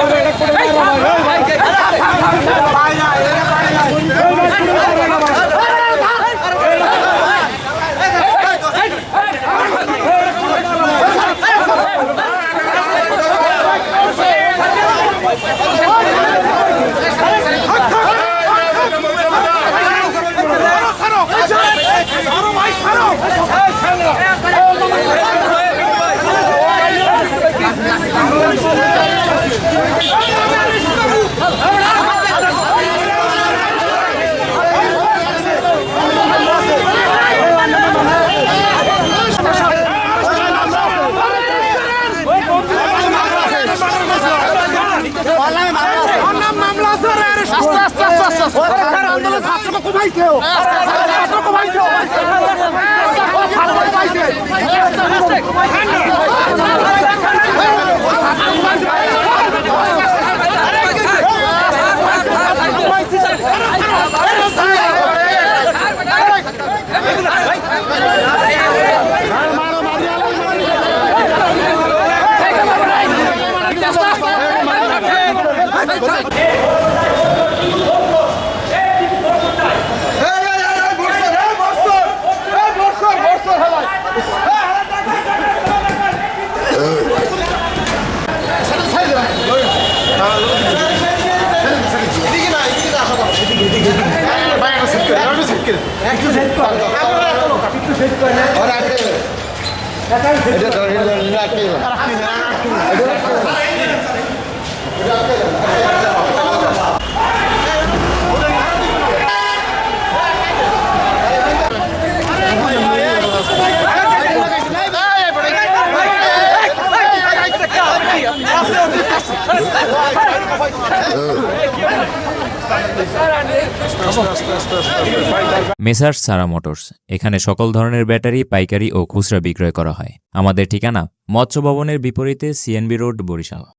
এটা কমাইছে এটা ধরে নিয়ে আটকে এটা আটকে মেসার্স সারা মোটরস, এখানে সকল ধরনের ব্যাটারি, পাইকারি ও খুচরা বিক্রয় করা হয়। আমাদের ঠিকানা মৎস্য ভবনের বিপরীতে সিএনবি রোড, বরিশাল।